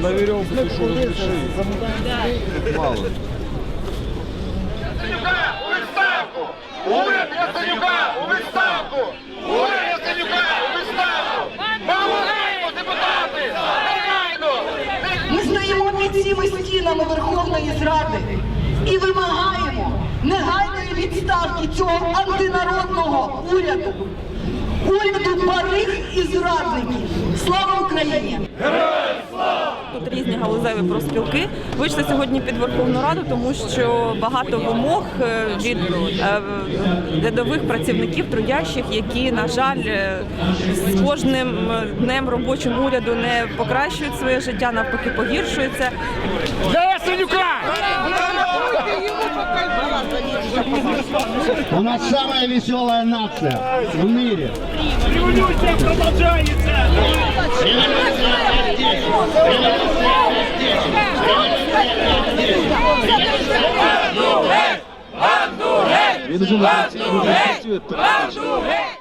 на веревку ты что разреши? Мало. Яценюка у відставку! Уряд Яценюка у відставку! Уряд Яценюка у відставку! Помагаємо, депутати! Негайно! Ми стоїмо під цими стінами Верховної Ради і вимагаємо негайної відставки цього антинародного уряду. Уряду бариг і зрадників. Слава Україні! Тут різні галузеві профспілки вийшли сьогодні під Верховну Раду, тому що багато вимог е, від е, рядових працівників трудящих, які, на жаль, е, з кожним днем робочим уряду не покращують своє життя, навпаки, погіршується. У нас самая веселая нация в мире. Революція продовжується! Bando rei! Bando rei! do rei!